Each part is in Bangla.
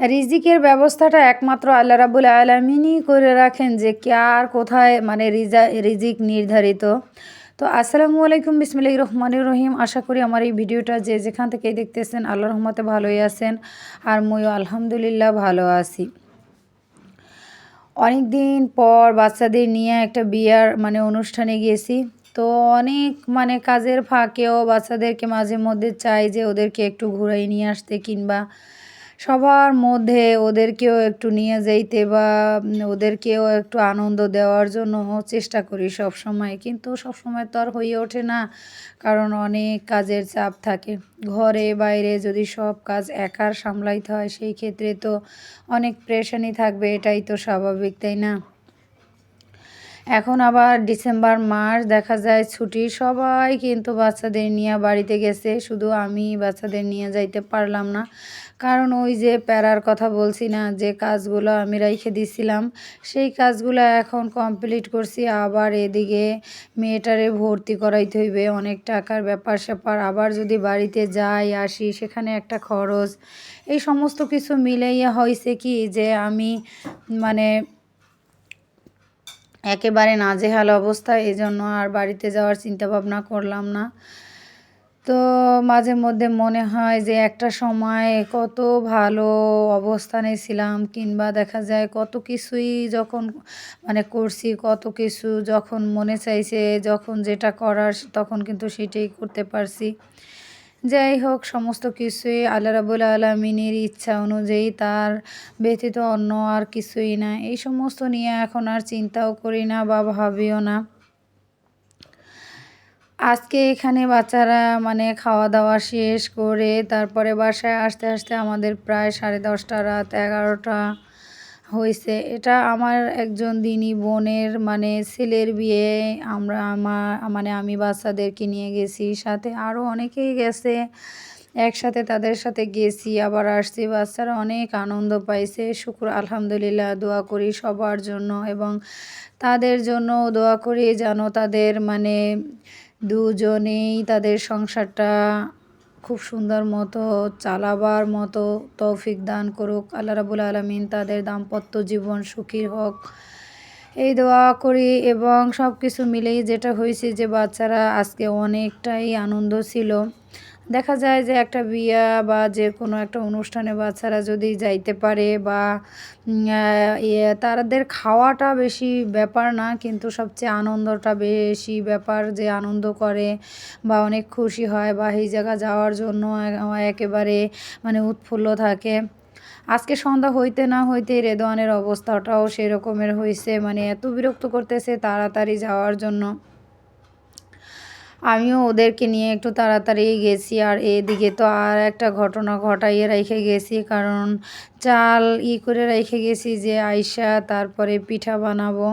রিজিকের ব্যবস্থাটা একমাত্র আল্লাহ রাবুল আলমিনই করে রাখেন যে কার কোথায় মানে রিজা, রিজিক নির্ধারিত। তো আসসালামু আলাইকুম বিসমিল্লাহ রহমানুর রহিম। আশা করি আমার এই ভিডিওটা যে যেখান থেকে দেখতেছেন আল্লাহ রহমতে ভালোই আছেন আর ময়ও আলহামদুলিল্লাহ ভালো আছি। অনেক দিন পর বাচ্চাদের নিয়ে একটা বিয়ার মানে অনুষ্ঠানে গিয়েছি। তো অনেক মানে কাজের ফাঁকেও বাচ্চাদেরকে মাঝে মধ্যে চাই যে ওদেরকে একটু ঘুরাই নিয়ে আসতে কিংবা সবার মধ্যে ওদেরকেও একটু নিয়ে যাইতে বা ওদেরকেও একটু আনন্দ দেওয়ার জন্য চেষ্টা করি সব সময় কিন্তু সব সময় তো আর হয়ে ওঠে না, কারণ অনেক কাজের চাপ থাকে। ঘরে, বাইরে যদি সব কাজ একার সামলাইতে হয়, সেই ক্ষেত্রে তো অনেক প্রেশানি থাকবে, এটাই তো স্বাভাবিক, তাই না? এখন আবার ডিসেম্বর মাস দেখা যায় ছুটি, সবাই কিন্তু বাচ্চাদের নিয়ে বাড়িতে গেছে। শুধু আমি বাচ্চাদের নিয়ে যাইতে পারলাম না। কারণ ওই যে প্যারার কথা বলছি না, যে কাজগুলো আমি রেখে দিছিলাম, সেই কাজগুলো এখন কমপ্লিট করছি। আবার এদিকে মেয়েটারে ভর্তি করাইতে হইবে, অনেক টাকার ব্যাপার স্যাপার। আবার যদি বাড়িতে যাই, আসি, সেখানে একটা খরচ। এই সমস্ত কিছু মিলাইয়া হয়েছে কি যে আমি মানে একেবারে নাজেহাল অবস্থা। এই জন্য আর বাড়িতে যাওয়ার চিন্তা ভাবনা করলাম না। তো মাঝে মধ্যে মনে হয় যে একটা সময় কত ভালো অবস্থানে ছিলাম, কিংবা দেখা যায় কত কিছুই যখন মানে করছি, কত কিছু যখন মনে চাইছে, যখন যেটা করার তখন কিন্তু সেটাই করতে পারছি। যাই হোক, সমস্ত কিছুই আল্লাহ রাবুল আলমিনের ইচ্ছা অনুযায়ী তার ব্যতীত অন্য আর কিছুই না। এই সমস্ত নিয়ে এখন আর চিন্তাও করি না বা ভাবিও না। আজকে এখানে বাচ্চারা মানে খাওয়া দাওয়া শেষ করে তারপরে বাসায় আসতে আসতে আমাদের প্রায় সাড়ে দশটা, রাত এগারোটা হয়েছে এটা আমার একজন দিনী বোনের মানে ছেলের বিয়ে। আমরা আমার মানে আমি বাচ্চাদেরকে নিয়ে গেছি। সাথে আরও অনেকেই গেছে। একসাথে তাদের সাথে গেছি, আবার আসছি। বাচ্চারা অনেক আনন্দ পাইছে। শুক্র, আলহামদুলিল্লাহ, দোয়া করি সবার জন্য এবং তাদের জন্য দোয়া করি যেন তাদের মানে দুজনেই তাদের সংসারটা খুব সুন্দর মতো চালাবার মতো তৌফিক দান করুক। আল্লাহ রাবুল আলমিন তাদের দাম্পত্য জীবন সুখী হোক। এই দোয়া করি এবং সব কিছু মিলেই যেটা হয়েছে যে বাচ্চারা আজকে অনেকটাই আনন্দ ছিল। দেখা যায় যে একটা বিয়া বা যে কোনো একটা অনুষ্ঠানে বাচ্চারা যদি যাইতে পারে বা ইয়ে তাদের খাওয়াটা বেশি ব্যাপার না, কিন্তু সবচেয়ে আনন্দটা বেশি ব্যাপার যে আনন্দ করে বা অনেক খুশি হয় বা এই জায়গা যাওয়ার জন্য একেবারে মানে উৎফুল্ল থাকে। আজকে সন্ধ্যা হইতে না হইতে রেদওয়ানের অবস্থাটাও সেরকমের হয়েছে মানে এত বিরক্ত করতেছে তাড়াতাড়ি যাওয়ার জন্য। আমিও ওদেরকে নিয়ে একটু তাড়াতাড়ি গেছি আর এদিকে তো আর একটা ঘটনা ঘটাইয়ে রেখে গেছি। কারণ চাল ই করে রেখে গেছি যে আইসা তারপরে পিঠা বানাবো।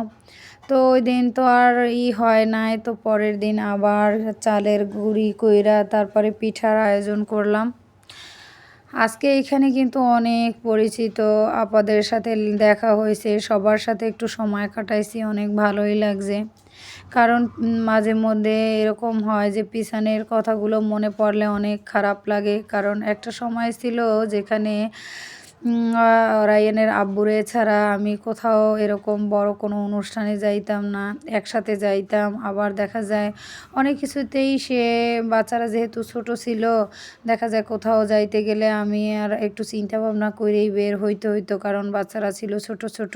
তো ওই দিন তো আর ই হয় নাই, তো পরের দিন আবার চালের গুঁড়ি কইরা তারপরে পিঠার আয়োজন করলাম। আজকে এখানে কিন্তু অনেক পরিচিত আপাদের সাথে দেখা হয়েছে, সবার সাথে একটু সময় কাটাইছি, অনেক ভালোই লাগছে। কারণ মাঝে মধ্যে এরকম হয় যে পিছানের কথাগুলো মনে পড়লে অনেক খারাপ লাগে। কারণ একটা সময় ছিল যেখানে রায়ানের আব্বুরে ছাড়া আমি কোথাও এরকম বড় কোনো অনুষ্ঠানে যাইতাম না, একসাথে যাইতাম। আবার দেখা যায় অনেক কিছুতেই সে বাচ্চারা যেহেতু ছোট ছিল, দেখা যায় কোথাও যাইতে গেলে আমি আর একটু চিন্তা ভাবনা করেই বের হইতে হইতো, কারণ বাচ্চারা ছিল ছোট ছোট।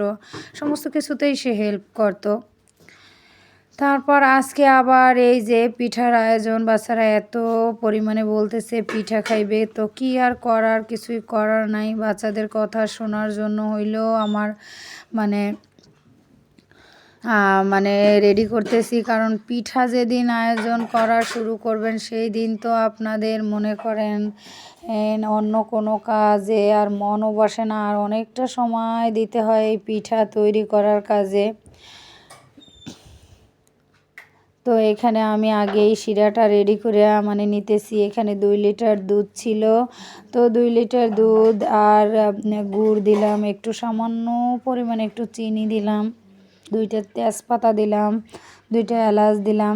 সমস্ত কিছুতেই সে হেল্প করতো। তারপর আজকে আবার এই যে পিঠার আয়োজন, বাচ্চারা এত পরিমাণে বলতেছে পিঠা খাইবে, তো কি আর করার? কিছুই করার নাই। বাচ্চাদের কথা শোনার জন্য হইলেও আমার মানে মানে রেডি করতেছি। কারণ পিঠা যেদিন আয়োজন করা শুরু করবেন, সেই দিন তো আপনাদের মনে করেন অন্য কোনো কাজে আর মনও বসে না। আর অনেকটা সময় দিতে হয় এই পিঠা তৈরি করার কাজে। তো এখানে আমি আগেই শিরাটা রেডি করে মানে নিতেছি। এখানে দুই লিটার দুধ ছিল। তো দুই লিটার দুধ আর গুড় দিলাম, একটু সামান্য পরিমাণে একটু চিনি দিলাম, দুইটা তেজপাতা দিলাম, দুইটা এলাচ দিলাম।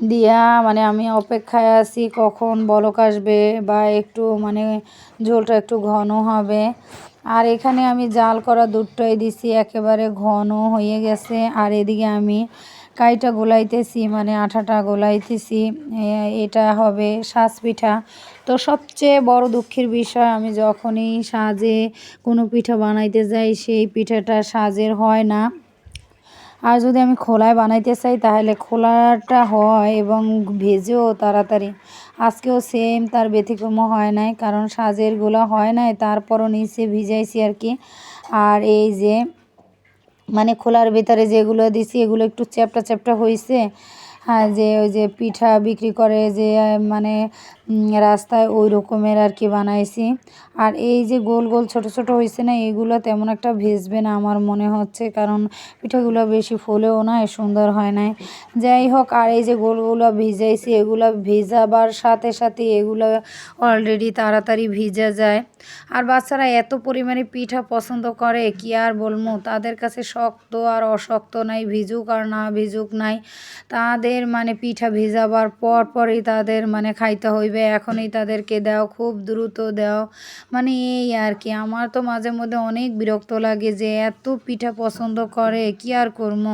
দিয়া মানে আমি অপেক্ষায় আছি কখন বলক আসবে বা একটু মানে ঝোলটা একটু ঘন হবে। আর এখানে আমি জাল করা দুধটাই দিছি, একেবারে ঘন হয়ে গেছে। আর এদিকে আমি কাইটা গোলাইতেছি মানে আঠাটা গোলাইতেছি এটা হবে সাজ পিঠা। তো সবচেয়ে বড় দুঃখের বিষয়, আমি যখনই সাজে কোনো পিঠা বানাইতে যাই, সেই পিঠাটা সাজের হয় না। আর যদি আমি খোলায় বানাইতে চাই, তাহলে খোলাটা হয় এবং ভেজেও তাড়াতাড়ি। আজকেও সেম তার ব্যতিক্রম হয় নাই, কারণ সাজের সাজেরগুলো হয় নাই, তারপরও নিচে ভিজাইছি আর কি। আর এই যে মানে খোলার ভেতরে যেগুলো দিছি, এগুলো একটু চ্যাপটা চ্যাপটা হয়েছে হ্যাঁ যে ওই যে পিঠা বিক্রি করে, যে মানে রাস্তায় ওই রকমের আর কি বানাইছি। আর এই যে গোল গোল ছোট ছোট হয়েছে না, এগুলো তেমন একটা ভেজবে না আমার মনে হচ্ছে, কারণ পিঠাগুলো বেশি ফুলেও না সুন্দর হয় নাই। যাই হোক, আর এই যে গোলগুলো ভিজাইছি, এগুলো ভিজাবার সাথে সাথে এগুলো অলরেডি তাড়াতাড়ি ভিজা যায়। আর বাচ্চারা এত পরিমাণে পিঠা পছন্দ করে, কি আর বলব, তাদের কাছে শক্ত আর অশক্ত নাই, ভিজুক আর না ভিজুক নাই। তাদের মানে পিঠা ভিজাবার পর পরই তাদের মানে খাইতে হইবে। এখনই তাদেরকে দাও, খুব দ্রুত দাও। মানে এই আর কি, আমার তো মাঝে মধ্যে অনেক বিরক্ত লাগে যে এত পিঠা পছন্দ করে, কি আর করব?